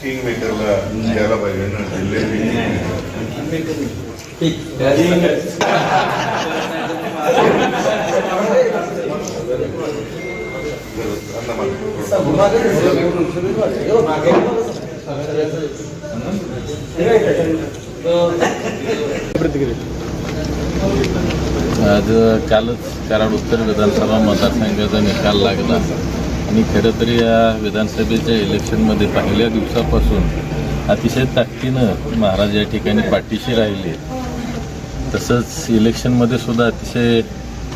King मेकरला द्यायला पाहिजे ना जिल्ह्यात आज कालच कराड उत्तर विधानसभा मतदारसंघाचा निकाल लागला. आणि खरं तर या विधानसभेच्या इलेक्शनमध्ये पहिल्या दिवसापासून अतिशय ताकदीनं महाराज या ठिकाणी पाठीशी राहिले. तसंच इलेक्शनमध्ये सुद्धा अतिशय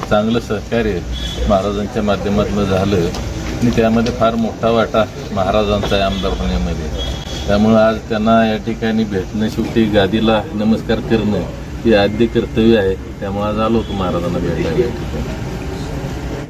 चांगलं सहकार्य महाराजांच्या माध्यमातून झालं. आणि त्यामध्ये फार मोठा वाटा महाराजांचा आहे आमदार होण्यामध्ये. त्यामुळं आज त्यांना या ठिकाणी भेटणं शेवटी गादीला नमस्कार करणं हे आद्य कर्तव्य आहे. त्यामुळे आज आलो होतो महाराजांना भेटायला. या ठिकाणी